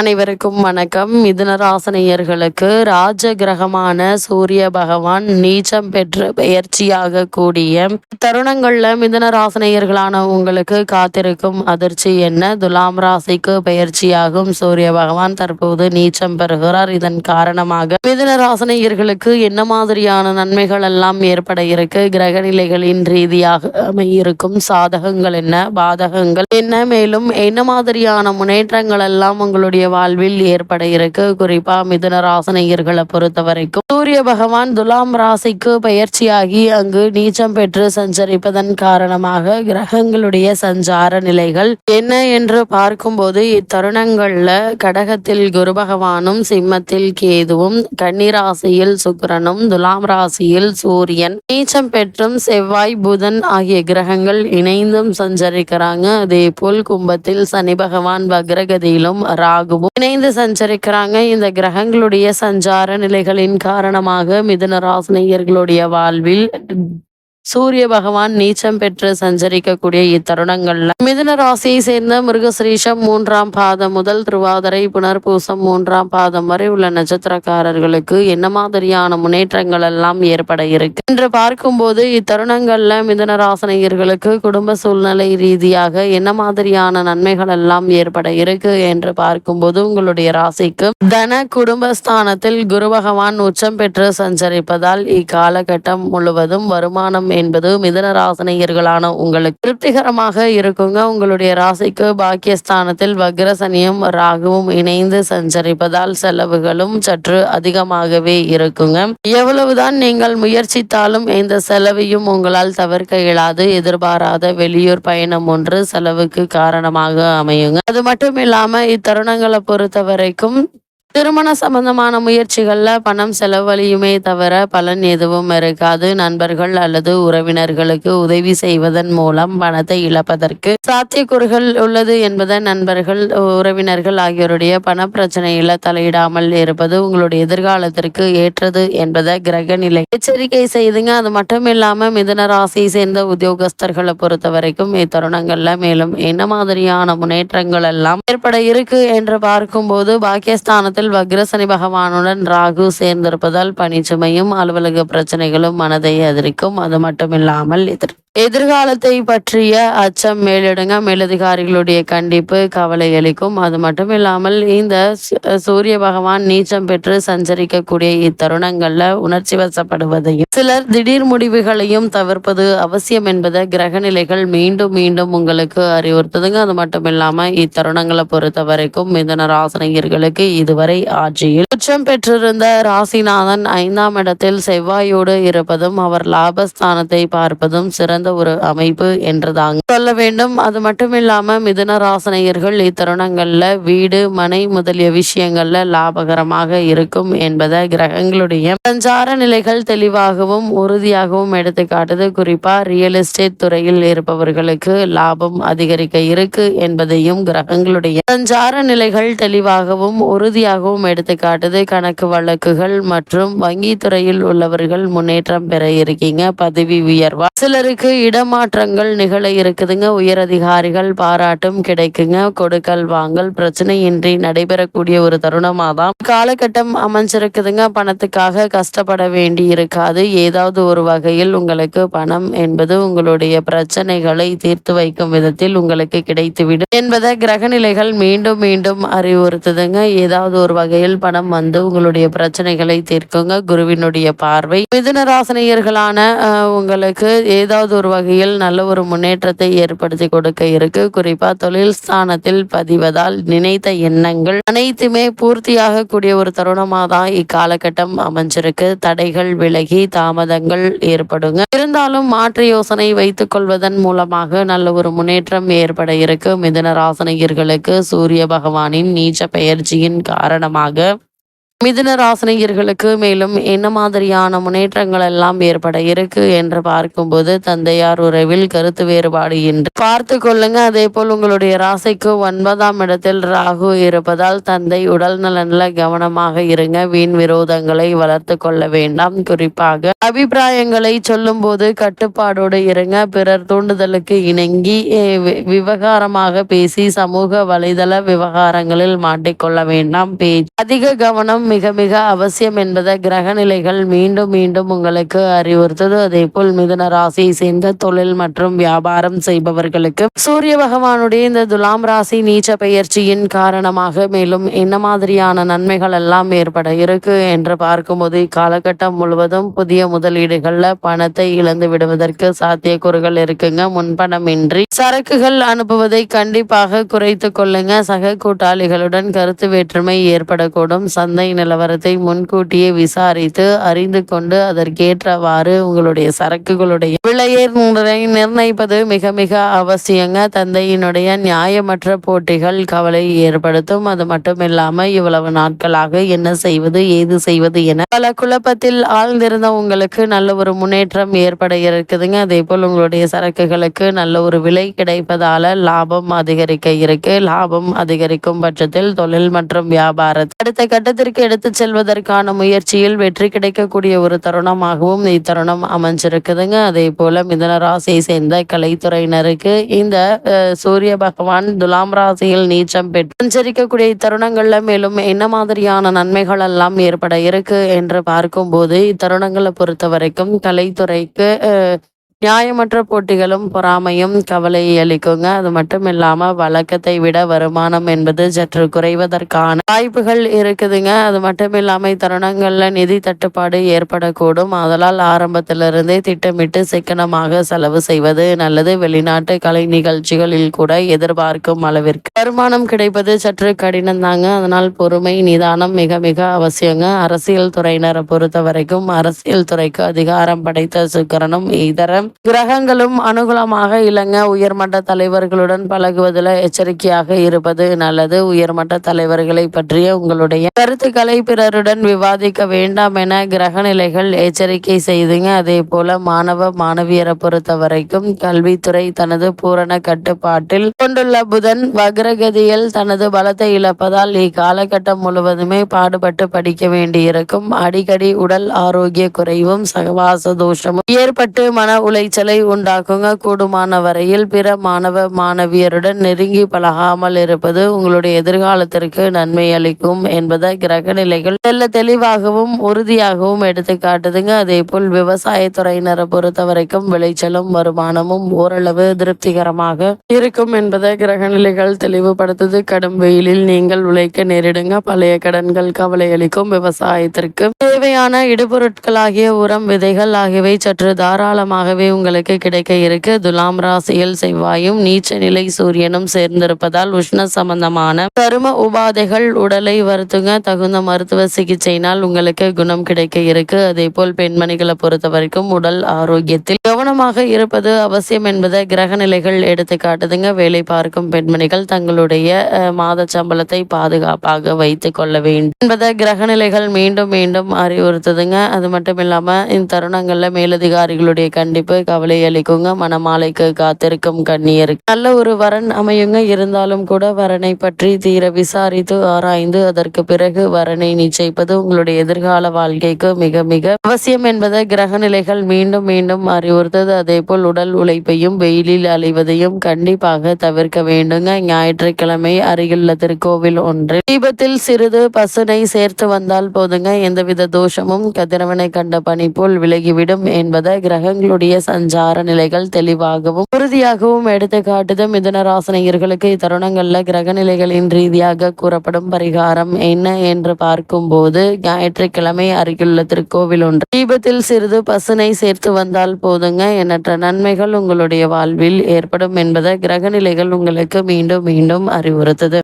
அனைவருக்கும் வணக்கம். மிதுனராசனையர்களுக்கு ராஜ கிரகமான சூரிய பகவான் நீச்சம் பெற்று பெயர்ச்சியாக கூடிய தருணங்கள்ல மிதுனராசனையர்களான உங்களுக்கு காத்திருக்கும் அதிர்ச்சி என்ன? துலாம் ராசிக்கு பெயர்ச்சியாகும். சூரிய பகவான் தற்போது நீச்சம் பெறுகிறார். இதன் காரணமாக மிதுனராசனையர்களுக்கு என்ன மாதிரியான நன்மைகள் எல்லாம் ஏற்பட இருக்கு? கிரக நிலைகளின் ரீதியாக அமையிருக்கும் சாதகங்கள் என்ன? பாதகங்கள் என்ன? மேலும் என்ன மாதிரியான முன்னேற்றங்கள் எல்லாம் உங்களுடைய வாழ்வில் ஏற்பட இருக்கு. குறிப்பா மிதுன ராசனையர்களை பொறுத்த வரைக்கும் சூரிய பகவான் துலாம் ராசிக்கு பயிற்சியாகி அங்கு நீச்சம் பெற்று சஞ்சரிப்பதன் காரணமாக கிரகங்களுடைய சஞ்சார நிலைகள் என்ன என்று பார்க்கும்போது இத்தருணங்கள்ல கடகத்தில் குரு பகவானும் சிம்மத்தில் கேதுவும் கன்னிராசியில் சுக்கிரனும் துலாம் ராசியில் சூரியன். நீச்சம் பெற்றும் செவ்வாய் புதன் ஆகிய கிரகங்கள் இணைந்தும் சஞ்சரிக்கிறாங்க. அதே போல் கும்பத்தில் சனி பகவான் வக்ரகதியிலும் ராகுவும் இணைந்து சஞ்சரிக்கிறாங்க. இந்த கிரகங்களுடைய சஞ்சார நிலைகளின் காரணமாக மிதுன ராசினியர்களுடைய வாழ்வில் சூரிய பகவான் நீச்சம் பெற்று சஞ்சரிக்கக்கூடிய இத்தருணங்கள்ல மிதுன ராசியை சேர்ந்த மிருகசிரீஷம் மூன்றாம் பாதம் முதல் திருவாதிரை புனர்பூசம் மூன்றாம் பாதம் வரை உள்ள நட்சத்திரக்காரர்களுக்கு என்ன மாதிரியான முன்னேற்றங்கள் எல்லாம் ஏற்பட இருக்கு? என்று பார்க்கும்போது இத்தருணங்கள்ல மிதுன ராசனையர்களுக்கு குடும்ப சூழ்நிலை ரீதியாக என்ன மாதிரியான நன்மைகள் எல்லாம் ஏற்பட இருக்கு என்று பார்க்கும்போது உங்களுடைய ராசிக்கு தன குடும்பஸ்தானத்தில் குரு பகவான் உச்சம் பெற்று சஞ்சரிப்பதால் இக்காலகட்டம் முழுவதும் வருமானம் என்பது மிதன ராசனையர்களான உங்களுக்கு. திருப்திகரமாக இருக்குங்க. உங்களுடைய ராசிக்கு பாக்கியஸ்தானத்தில் வக்ரசனியும் ராகுவும் இணைந்து சஞ்சரிப்பதால் செலவுகளும் சற்று அதிகமாகவே இருக்குங்க. எவ்வளவுதான் நீங்கள் முயற்சித்தாலும் இந்த செலவையும் உங்களால் தவிர்க்க இயலாது. எதிர்பாராத வெளியூர் பயணம் ஒன்று செலவுக்கு காரணமாக அமையுங்க. அது மட்டும் இல்லாம இத்தருணங்களை பொறுத்த வரைக்கும் திருமண சம்பந்தமான முயற்சிகளில் பணம் செலவழியுமே தவிர பலன் எதுவும் இருக்காது. நண்பர்கள் அல்லது உறவினர்களுக்கு உதவி செய்வதன் மூலம் பணத்தை இழப்பதற்கு சாத்தியக்கூறுகள் உள்ளது என்பதை நண்பர்கள் உறவினர்கள் ஆகியோருடைய பண பிரச்சனையில தலையிடாமல் இருப்பது உங்களுடைய எதிர்காலத்திற்கு ஏற்றது என்பதை கிரக நிலை எச்சரிக்கை செய்துங்க. அது மட்டும் இல்லாம மிதன ராசியை சேர்ந்த உத்தியோகஸ்தர்களை பொறுத்த வரைக்கும் இத்தருணங்கள்ல மேலும் என்ன மாதிரியான முன்னேற்றங்கள் எல்லாம் ஏற்பட இருக்கு என்று பார்க்கும்போது பாக்கியஸ்தானத்தில் இடத்தில் வக்ரசனி பகவானுடன் ராகு சேர்ந்திருப்பதால் பணிச்சுமையும் அலுவலக பிரச்சனைகளும் மனதை அதிரிக்கும் அது மட்டுமில்லாமல் எதிர் எதிர்காலத்தை பற்றிய அச்சம் மேலிடுங்க. மேலதிகாரிகளுடைய கண்டிப்பு கவலை அளிக்கும். அது மட்டும் இல்லாமல் இந்த சூரிய பகவான் நீச்சம் பெற்று சஞ்சரிக்கக்கூடிய இத்தருணங்கள்ல உணர்ச்சி வசப்படுவதையும் சிலர் திடீர் முடிவுகளையும் தவிர்ப்பது அவசியம் என்பதை கிரக நிலைகள் மீண்டும் மீண்டும் உங்களுக்கு அறிவுறுத்துதுங்க. அது மட்டும் இல்லாம இத்தருணங்களை பொறுத்த வரைக்கும் மிதன ராசனையர்களுக்கு இதுவரை ஆட்சியில் உச்சம் பெற்றிருந்த ராசிநாதன் ஐந்தாம் இடத்தில் செவ்வாயோடு இருப்பதும் அவர் லாபஸ்தானத்தை பார்ப்பதும் சிறந்த சிறந்த ஒரு அமைப்பு என்றுதாங்க சொல்ல வேண்டும். அது மட்டும் இல்லாம மிதுன ராசனையர்கள் இத்தருணங்கள்ல வீடு மனை முதலிய விஷயங்கள்ல லாபகரமாக இருக்கும் என்பதை கிரகங்களுடைய சஞ்சார நிலைகள் தெளிவாகவும் உறுதியாகவும் எடுத்து காட்டுது குறிப்பா ரியல் எஸ்டேட் துறையில் இருப்பவர்களுக்கு லாபம் அதிகரிக்க இருக்கு என்பதையும் கிரகங்களுடைய சஞ்சார நிலைகள் தெளிவாகவும் உறுதியாகவும் எடுத்து காட்டுது கணக்கு வழக்குகள் மற்றும் வங்கி துறையில் உள்ளவர்கள் முன்னேற்றம் பெற இருக்கீங்க. பதவி உயர்வா சிலருக்கு இடமாற்றங்கள் நிகழ இருக்குதுங்க. உயர் அதிகாரிகள் பாராட்டும் கிடைக்குங்க. கொடுக்கல் வாங்கல் பிரச்சனையின்றி நடைபெறக்கூடிய ஒரு தருணமாக தான் காலகட்டம் அமைஞ்சிருக்குதுங்க. பணத்துக்காக கஷ்டப்பட வேண்டி இருக்காது. ஏதாவது ஒரு வகையில் உங்களுக்கு பணம் என்பது உங்களுடைய பிரச்சனைகளை தீர்த்து வைக்கும் விதத்தில் உங்களுக்கு கிடைத்துவிடும் என்பதை கிரகநிலைகள் மீண்டும் மீண்டும் அறிவுறுத்துதுங்க. ஏதாவது ஒரு வகையில் பணம் வந்து உங்களுடைய பிரச்சனைகளை தீர்க்குங்க. குருவினுடைய பார்வை மிதுனராசனையர்களான உங்களுக்கு ஏதாவது ஒரு வகையில் நல்ல ஒரு முன்னேற்றத்தை ஏற்படுத்தி கொடுக்க இருக்கு. குறிப்பா தொழில் ஸ்தானத்தில் பதிவதால் நினைத்த எண்ணங்கள் அனைத்துமே பூர்த்தியாக கூடிய ஒரு தருணமாக தான் இக்காலகட்டம் அமைஞ்சிருக்கு. தடைகள் விலகி தாமதங்கள் ஏற்படுங்க. இருந்தாலும் மாற்று யோசனை வைத்துக் கொள்வதன் மூலமாக நல்ல ஒரு முன்னேற்றம் ஏற்பட இருக்கு. மிதன ராசனையர்களுக்கு சூரிய பகவானின் நீச்ச பயிற்சியின் காரணமாக மிதுன ராசினியர்களுக்கு மேலும் என்ன மாதிரியான முன்னேற்றங்கள் எல்லாம் ஏற்பட இருக்கு என்று பார்க்கும்போது தந்தையார் உறவில் கருத்து வேறுபாடு என்று பார்த்து கொள்ளுங்க. அதே போல் உங்களுடைய ராசிக்கு ஒன்பதாம் இடத்தில் ராகு இருப்பதால் தந்தை உடல் நலன்ல கவனமாக இருங்க. வீண் விரோதங்களை வளர்த்து கொள்ள வேண்டாம். குறிப்பாக அபிப்பிராயங்களை சொல்லும் போது கட்டுப்பாடோடு இருங்க. பிறர் தூண்டுதலுக்கு இணங்கி விவகாரமாக பேசி சமூக வலைதள விவகாரங்களில் மாட்டிக்கொள்ள வேண்டாம். பேச்சு. அதிக கவனம் மிக மிக அவசியம் என்பதை கிரக நிலைகள் மீண்டும் மீண்டும் உங்களுக்கு அறிவுறுத்தது. அதே போல் மிதுன ராசியை சேர்ந்த தொழில் மற்றும் வியாபாரம் செய்பவர்களுக்கு சூரிய பகவானுடைய இந்த துலாம் ராசி நீச்ச பயிற்சியின் காரணமாக மேலும் என்ன மாதிரியான நன்மைகள் எல்லாம் ஏற்பட இருக்கு என்று பார்க்கும்போது இக்காலகட்டம் முழுவதும் புதிய முதலீடுகள்ல பணத்தை இழந்து விடுவதற்கு சாத்தியக்கூறுகள் இருக்குங்க. முன்பணமின்றி சரக்குகள் அனுப்புவதை கண்டிப்பாக குறைத்து கொள்ளுங்க. சக கூட்டாளிகளுடன் கருத்து வேற்றுமை ஏற்படக்கூடும். சந்தை நிலவரத்தை முன்கூட்டியே விசாரித்து அறிந்து கொண்டு அதற்கேற்றவாறு உங்களுடைய சரக்குகளுடைய விலையை நிர்ணயிப்பது மிக மிக அவசியங்க. தந்தையினுடைய நியாயமற்ற போட்டிகள் கவலை ஏற்படுத்தும். அது மட்டும் இல்லாம இவ்வளவு நாட்களாக என்ன செய்வது ஏது செய்வது என பல குழப்பத்தில் ஆழ்ந்திருந்த உங்களுக்கு நல்ல ஒரு முன்னேற்றம் ஏற்பட இருக்குதுங்க. அதே போல் உங்களுடைய சரக்குகளுக்கு நல்ல ஒரு விலை கிடைப்பதால லாபம் அதிகரிக்க இருக்கு. லாபம் அதிகரிக்கும் பட்சத்தில் தொழில் மற்றும் வியாபாரத்தை அடுத்த கட்டத்திற்கு எடுத்து செல்வதற்கான முயற்சியில் வெற்றி கிடைக்கக்கூடிய ஒரு தருணமாகவும் இத்தருணம் அமைஞ்சிருக்குதுங்க. அதே போல மிதன ராசியை சேர்ந்த கலைத்துறையினருக்கு இந்த சூரிய பகவான் துலாம் ராசியில் நீச்சம் பெற்று சஞ்சரிக்கக்கூடிய இத்தருணங்கள்ல மேலும் என்ன மாதிரியான நன்மைகள் எல்லாம் ஏற்பட இருக்கு என்று பார்க்கும்போது இத்தருணங்களை பொறுத்த வரைக்கும் கலைத்துறைக்கு நியாயமற்ற போட்டிகளும் பொறாமையும் கவலை அளிக்குங்க. அது மட்டும் இல்லாம வழக்கத்தை விட வருமானம் என்பது சற்று குறைவதற்கான வாய்ப்புகள் இருக்குதுங்க. அது மட்டும் இல்லாம தருணங்கள்ல நிதி தட்டுப்பாடு ஏற்படக்கூடும். அதனால் ஆரம்பத்திலிருந்தே திட்டமிட்டு சிக்கனமாக செலவு செய்வது நல்லது. வெளிநாட்டு கலை நிகழ்ச்சிகளில் கூட எதிர்பார்க்கும் அளவிற்கு வருமானம் கிடைப்பது சற்று கடினம் தாங்க அதனால் பொறுமை நிதானம் மிக மிக அவசியங்க. அரசியல் துறையினரை பொறுத்த வரைக்கும் அரசியல் துறைக்கு அதிகாரம் படைத்த சுக்கரனும் இதர கிரகங்களும் அனுகூலமாக இளங்க உயர்மட்ட தலைவர்களுடன் பழகுவதில் எச்சரிக்கையாக இருப்பது நல்லது. உயர்மட்ட தலைவர்களை பற்றிய உங்களுடைய கருத்துக்களை பிறருடன் விவாதிக்க வேண்டாம் என கிரக நிலைகள் எச்சரிக்கை செய்துங்க. அதே போல மாணவ மாணவியரை பொறுத்த வரைக்கும் கல்வித்துறை தனது பூரண கட்டுப்பாட்டில் கொண்டுள்ள புதன் வக்ரகதியில் தனது பலத்தை இழப்பதால் இக்காலகட்டம் முழுவதுமே பாடுபட்டு படிக்க வேண்டியிருக்கும். அடிக்கடி உடல் ஆரோக்கிய குறைவும் சகவாச தோஷமும் ஏற்பட்டு மன உளைச்சலை உண்டாக்குங்க. கூடுமான வரையில் பிற மாணவ மாணவியருடன் நெருங்கி பழகாமல் இருப்பது உங்களுடைய எதிர்காலத்திற்கு நன்மை அளிக்கும் என்பதை கிரக நிலைகள் தெல்ல தெளிவாகவும் உறுதியாகவும் எடுத்து காட்டுதுங்க. அதே போல் விவசாயத்துறையினரை பொறுத்த வரைக்கும் விளைச்சலும் வருமானமும் ஓரளவு திருப்திகரமாக இருக்கும் என்பதை கிரக நிலைகள் தெளிவுபடுத்துது. கடும் வெயிலில் நீங்கள் உழைக்க நேரிடுங்க. பழைய கடன்கள் கவலை அளிக்கும். விவசாயத்திற்கு தேவையான இடுபொருட்களாகிய உரம் விதைகள் ஆகியவை சற்று தாராளமாகவே நன்மையாகவே உங்களுக்கு கிடைக்க இருக்கு துலாம் ராசியில் செவ்வாயும் நீச்ச நிலை சூரியனும் சேர்ந்திருப்பதால் உஷ்ண சம்பந்தமான கரும உபாதைகள் உடலை வருத்துங்க. தகுந்த மருத்துவ சிகிச்சையினால் உங்களுக்கு குணம் கிடைக்க இருக்கு. அதே போல் பெண்மணிகளை பொறுத்த வரைக்கும் உடல் ஆரோக்கியத்தில் கவனமாக இருப்பது அவசியம் என்பதை கிரக நிலைகள் எடுத்து காட்டுதுங்க. வேலை பார்க்கும் பெண்மணிகள் தங்களுடைய மாத சம்பளத்தை பாதுகாப்பாக வைத்துக் கொள்ள வேண்டும் என்பதை கிரக நிலைகள் மீண்டும் மீண்டும் அறிவுறுத்துதுங்க. அது மட்டும் இல்லாம இந்த தருணங்கள்ல மேலதிகாரிகளுடைய கண்டிப்பு கண்டிப்பு கவலை அளிக்குங்க. மனமாலைக்கு காத்திருக்கும் கண்ணியர். நல்ல ஒரு வரன் அமையுங்க. இருந்தாலும் கூட வரனை பற்றி தீர விசாரித்து ஆராய்ந்து அதற்கு பிறகு வரனை நிச்சயிப்பது உங்களுடைய எதிர்கால வாழ்க்கைக்கு மிக மிக அவசியம் என்பதை கிரக நிலைகள் மீண்டும் மீண்டும் அறிவுறுத்தது. அதே போல் உடல் உழைப்பையும் வெயிலில் அலைவதையும் கண்டிப்பாக தவிர்க்க வேண்டுங்க. ஞாயிற்றுக்கிழமை அருகிலுள்ள திருக்கோவில் ஒன்று. தீபத்தில் சிறிது பசுனை சேர்த்து வந்தால் போதுங்க. எந்தவித தோஷமும் கதிரவனை கண்ட பணி போல் விலகிவிடும் என்பதை கிரகங்களுடைய சஞ்சார நிலைகள் தெளிவாகவும் உறுதியாகவும் எடுத்து காட்டுது மிதனராசனையர்களுக்கு இத்தருணங்கள்ல கிரக நிலைகளின் ரீதியாக கூறப்படும் பரிகாரம் என்ன என்று பார்க்கும்போது ஞாயிற்றுக்கிழமை அருகிலுள்ள திருக்கோவில் ஒன்று. தீபத்தில் சிறிது பசுனை சேர்த்து வந்தால் போதுங்க. எண்ணற்ற நன்மைகள் உங்களுடைய வாழ்வில் ஏற்படும் என்பதை கிரக நிலைகள் உங்களுக்கு மீண்டும் மீண்டும் அறிவுறுத்தது.